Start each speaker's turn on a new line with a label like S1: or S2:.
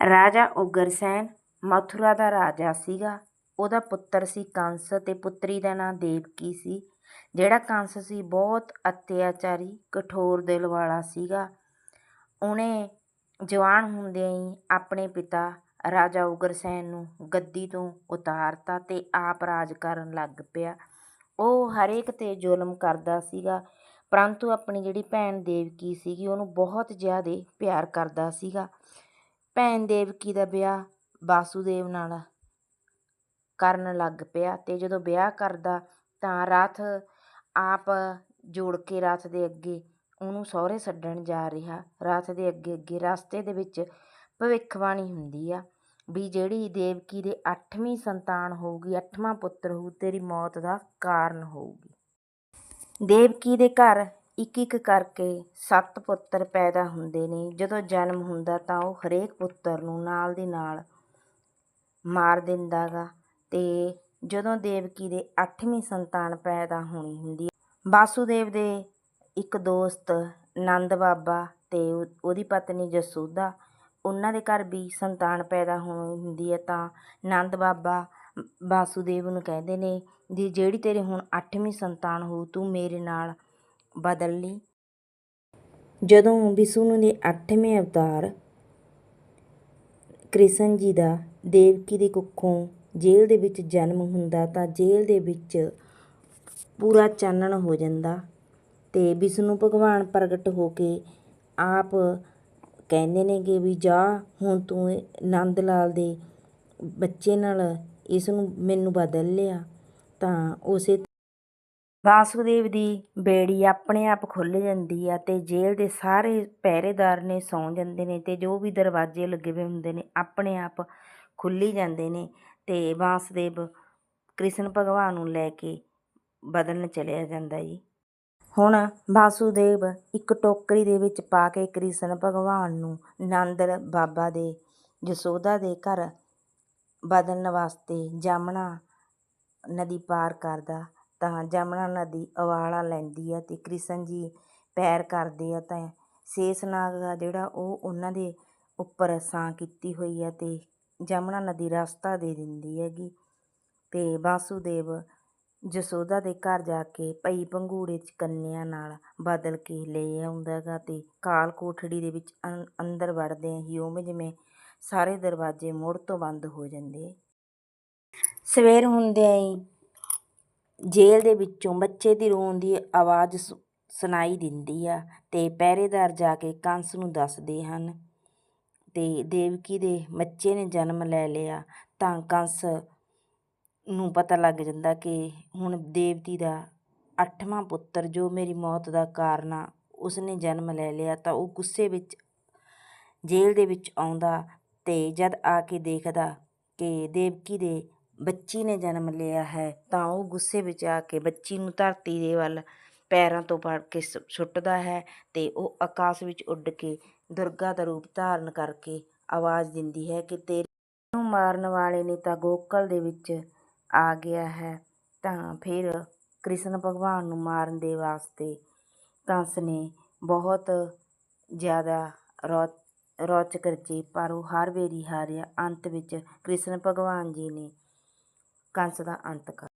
S1: ਰਾਜਾ ਉਗਰਸੈਨ ਮਥੁਰਾ ਦਾ ਰਾਜਾ ਸੀਗਾ। ਉਹਦਾ ਪੁੱਤਰ ਸੀ ਕੰਸ ਅਤੇ ਪੁੱਤਰੀ ਦਾ ਨਾਂ ਦੇਵਕੀ ਸੀ, ਜਿਹੜਾ ਕੰਸ ਸੀ ਬਹੁਤ ਅਤਿਆਚਾਰੀ, ਕਠੋਰ ਦਿਲ ਵਾਲਾ ਸੀਗਾ। ਉਹਨੇ ਜਵਾਨ ਹੁੰਦਿਆਂ ਹੀ ਆਪਣੇ ਪਿਤਾ ਰਾਜਾ ਉਗਰਸੈਨ ਨੂੰ ਗੱਦੀ ਤੋਂ ਉਤਾਰਤਾ ਅਤੇ ਆਪ ਰਾਜ ਕਰਨ ਲੱਗ ਪਿਆ। ਉਹ ਹਰੇਕ ਤੇ ਜ਼ੁਲਮ ਕਰਦਾ ਸੀਗਾ, ਪਰੰਤੂ ਆਪਣੀ ਜਿਹੜੀ ਭੈਣ ਦੇਵਕੀ ਸੀਗੀ ਉਹਨੂੰ ਬਹੁਤ ਜ਼ਿਆਦਾ ਪਿਆਰ ਕਰਦਾ ਸੀਗਾ। ਭੈਣ ਦੇਵਕੀ ਦਾ ਵਿਆਹ ਵਾਸੂਦੇਵ ਨਾਲ ਕਰਨ ਲੱਗ ਪਿਆ ਅਤੇ ਜਦੋਂ ਵਿਆਹ ਕਰਦਾ ਤਾਂ ਰੱਥ ਆਪ ਜੋੜ ਕੇ ਰਥ ਦੇ ਅੱਗੇ ਉਹਨੂੰ ਸਹੁਰੇ ਛੱਡਣ ਜਾ ਰਿਹਾ। ਰੱਥ ਦੇ ਅੱਗੇ ਅੱਗੇ ਰਸਤੇ ਦੇ ਵਿੱਚ ਭਵਿੱਖਬਾਣੀ ਹੁੰਦੀ ਆ ਵੀ ਜਿਹੜੀ ਦੇਵਕੀ ਦੇ ਅੱਠਵੀਂ ਸੰਤਾਨ ਹੋਊਗੀ, ਅੱਠਵਾਂ ਪੁੱਤਰ ਹੋਊ, ਤੇਰੀ ਮੌਤ ਦਾ ਕਾਰਨ ਹੋਊਗੀ। ਦੇਵਕੀ ਦੇ ਘਰ ਇੱਕ ਇੱਕ ਕਰਕੇ ਸੱਤ ਪੁੱਤਰ ਪੈਦਾ ਹੁੰਦੇ ਨੇ। ਜਦੋਂ ਜਨਮ ਹੁੰਦਾ ਤਾਂ ਉਹ ਹਰੇਕ ਪੁੱਤਰ ਨੂੰ ਨਾਲ ਦੀ ਨਾਲ ਮਾਰ ਦਿੰਦਾ ਗਾ ਤੇ ਜਦੋਂ ਦੇਵਕੀ ਦੇ 8ਵੀਂ ਸੰਤਾਨ ਪੈਦਾ ਹੋਣੀ ਹੁੰਦੀ ਵਾਸੂਦੇਵ ਦੇ ਇੱਕ ਦੋਸਤ ਨੰਦ ਬਾਬਾ ਤੇ ਉਹਦੀ ਪਤਨੀ ਜਸੂਦਾ, ਉਹਨਾਂ ਦੇ ਘਰ ਵੀ ਸੰਤਾਨ ਪੈਦਾ ਹੋਣੀ ਹੁੰਦੀ ਹੈ ਤਾਂ ਨੰਦ ਬਾਬਾ ਵਾਸੂਦੇਵ ਨੂੰ ਕਹਿੰਦੇ ਨੇ ਵੀ ਜਿਹੜੀ ਤੇਰੇ ਹੁਣ 8ਵੀਂ ਸੰਤਾਨ ਹੋ ਤੂੰ ਮੇਰੇ ਨਾਲ ਬਦਲ ਲਈ ਜਦੋਂ ਵਿਸ਼ਨੂੰ ਦੇ 8ਵੇਂ ਅਵਤਾਰ ਕ੍ਰਿਸ਼ਨ ਜੀ ਦਾ ਦੇਵਕੀ ਦੀ ਕੁੱਖੋਂ ਜੇਲ੍ਹ ਦੇ ਵਿੱਚ ਜਨਮ ਹੁੰਦਾ ਤਾਂ ਜੇਲ੍ਹ ਦੇ ਵਿੱਚ ਪੂਰਾ ਚਾਨਣ ਹੋ ਜਾਂਦਾ ਤੇ ਵਿਸ਼ਨੂੰ ਭਗਵਾਨ ਪ੍ਰਗਟ ਹੋ ਕੇ ਆਪ ਕਹਿੰਦੇ ਨੇਗੇ ਵੀ ਜਾ, ਹੁਣ ਤੂੰ ਇਹ ਨੰਦ ਲਾਲ ਦੇ ਬੱਚੇ ਨਾਲ ਇਸ ਨੂੰ ਮੈਨੂੰ ਬਦਲ ਲਿਆ ਤਾਂ ਉਸੇ ਵਾਸੂਦੇਵ ਦੀ ਬੇੜੀ ਆਪਣੇ ਆਪ ਖੁੱਲ੍ਹ ਜਾਂਦੀ ਆ ਅਤੇ ਜੇਲ੍ਹ ਦੇ ਸਾਰੇ ਪਹਿਰੇਦਾਰ ਨੇ ਸੌਂ ਜਾਂਦੇ ਨੇ ਅਤੇ ਜੋ ਵੀ ਦਰਵਾਜ਼ੇ ਲੱਗੇ ਹੋਏ ਹੁੰਦੇ ਨੇ ਆਪਣੇ ਆਪ ਖੁੱਲ੍ਹੀ ਜਾਂਦੇ ਨੇ ਅਤੇ ਵਾਸੁਦੇਵ ਕ੍ਰਿਸ਼ਨ ਭਗਵਾਨ ਨੂੰ ਲੈ ਕੇ ਬਦਲਣ ਚਲਿਆ ਜਾਂਦਾ ਜੀ। ਹੁਣ ਵਾਸੂਦੇਵ ਇੱਕ ਟੋਕਰੀ ਦੇ ਵਿੱਚ ਪਾ ਕੇ ਕ੍ਰਿਸ਼ਨ ਭਗਵਾਨ ਨੂੰ ਨੰਦ ਬਾਬਾ ਦੇ ਜਸੋਦਾ ਦੇ ਘਰ ਬਦਲਣ ਵਾਸਤੇ ਜਾਮਣਾ ਨਦੀ ਪਾਰ ਕਰਦਾ ਤਾਂ ਜਮਨਾ ਨਦੀ ਉਬਾਲਾ ਲੈਂਦੀ ਆ ਅਤੇ ਕ੍ਰਿਸ਼ਨ ਜੀ ਪੈਰ ਕਰਦੇ ਆ ਤਾਂ ਸ਼ੇਸ਼ਨਾਗ ਆ ਜਿਹੜਾ ਉਹ ਉਹਨਾਂ ਦੇ ਉੱਪਰ ਛਾਂ ਕੀਤੀ ਹੋਈ ਆ ਅਤੇ ਜਮਨਾ ਨਦੀ ਰਸਤਾ ਦੇ ਦਿੰਦੀ ਹੈਗੀ ਅਤੇ ਵਾਸੂਦੇਵ ਜਸੋਦਾ ਦੇ ਘਰ ਜਾ ਕੇ ਭਈ ਭੰਗੂੜੇ 'ਚ ਕੰਨਿਆ ਨਾਲ ਬਦਲ ਕੇ ਲੈ ਆਉਂਦਾ ਹੈਗਾ ਅਤੇ ਕਾਲ ਕੋਠੜੀ ਦੇ ਵਿੱਚ ਅੰ- ਅੰਦਰ ਵੜਦਿਆਂ ਹੀ ਉਵੇਂ ਜਿਵੇਂ ਸਾਰੇ ਦਰਵਾਜ਼ੇ ਮੁੜ ਤੋਂ ਬੰਦ ਹੋ ਜਾਂਦੇ ਸਵੇਰ ਹੁੰਦਿਆਂ ਹੀ ਜੇਲ੍ਹ ਦੇ ਵਿੱਚੋਂ ਬੱਚੇ ਦੀ ਰੋਣ ਦੀ ਆਵਾਜ਼ ਸੁ- ਸੁਣਾਈ ਦਿੰਦੀ ਆ ਅਤੇ ਪਹਿਰੇਦਾਰ ਜਾ ਕੇ ਕੰਸ ਨੂੰ ਦੱਸਦੇ ਹਨ। ਅਤੇ ਦੇਵਕੀ ਦੇ ਬੱਚੇ ਨੇ ਜਨਮ ਲੈ ਲਿਆ ਤਾਂ ਕੰਸ ਨੂੰ ਪਤਾ ਲੱਗ ਜਾਂਦਾ ਕਿ ਹੁਣ ਦੇਵਕੀ ਦਾ ਅੱਠਵਾਂ ਪੁੱਤਰ ਜੋ ਮੇਰੀ ਮੌਤ ਦਾ ਕਾਰਨ ਆ, ਉਸਨੇ ਜਨਮ ਲੈ ਲਿਆ ਤਾਂ ਉਹ ਗੁੱਸੇ ਵਿੱਚ ਜੇਲ੍ਹ ਦੇ ਵਿੱਚ ਆਉਂਦਾ ਅਤੇ ਜਦ ਆ ਕੇ ਦੇਖਦਾ ਕਿ ਦੇਵਕੀ ਦੇ ਬੱਚੀ ਨੇ ਜਨਮ ਲਿਆ ਹੈ, ਤਾਂ ਉਹ ਗੁੱਸੇ ਵਿੱਚ ਆ ਕੇ ਬੱਚੀ ਨੂੰ ਧਰਤੀ ਦੇ ਵੱਲ ਪੈਰਾਂ ਤੋਂ ਫੜ ਕੇ ਸੁ- ਸੁੱਟਦਾ ਹੈ ਅਤੇ ਉਹ ਆਕਾਸ਼ ਵਿੱਚ ਉੱਡ ਕੇ ਦੁਰਗਾ ਦਾ ਰੂਪ ਧਾਰਨ ਕਰਕੇ ਆਵਾਜ਼ ਦਿੰਦੀ ਹੈ ਕਿ ਤੇਰੇ ਨੂੰ ਮਾਰਨ ਵਾਲੇ ਨੇ ਤਾਂ ਗੋਕਲ ਦੇ ਵਿੱਚ ਆ ਗਿਆ ਹੈ, ਤਾਂ ਫਿਰ ਕ੍ਰਿਸ਼ਨ ਭਗਵਾਨ ਨੂੰ ਮਾਰਨ ਦੇ ਵਾਸਤੇ ਕੰਸ ਨੇ ਬਹੁਤ ਜ਼ਿਆਦਾ ਰੌ, ਰੌਚਕ ਰਚੀ, ਪਰ ਉਹ ਹਰ ਵੇਰੀ ਹਾਰਿਆ ਅੰਤ ਵਿੱਚ ਕ੍ਰਿਸ਼ਨ ਭਗਵਾਨ ਜੀ ਨੇ ਕੰਸ ਦਾ ਅੰਤ ਕਰ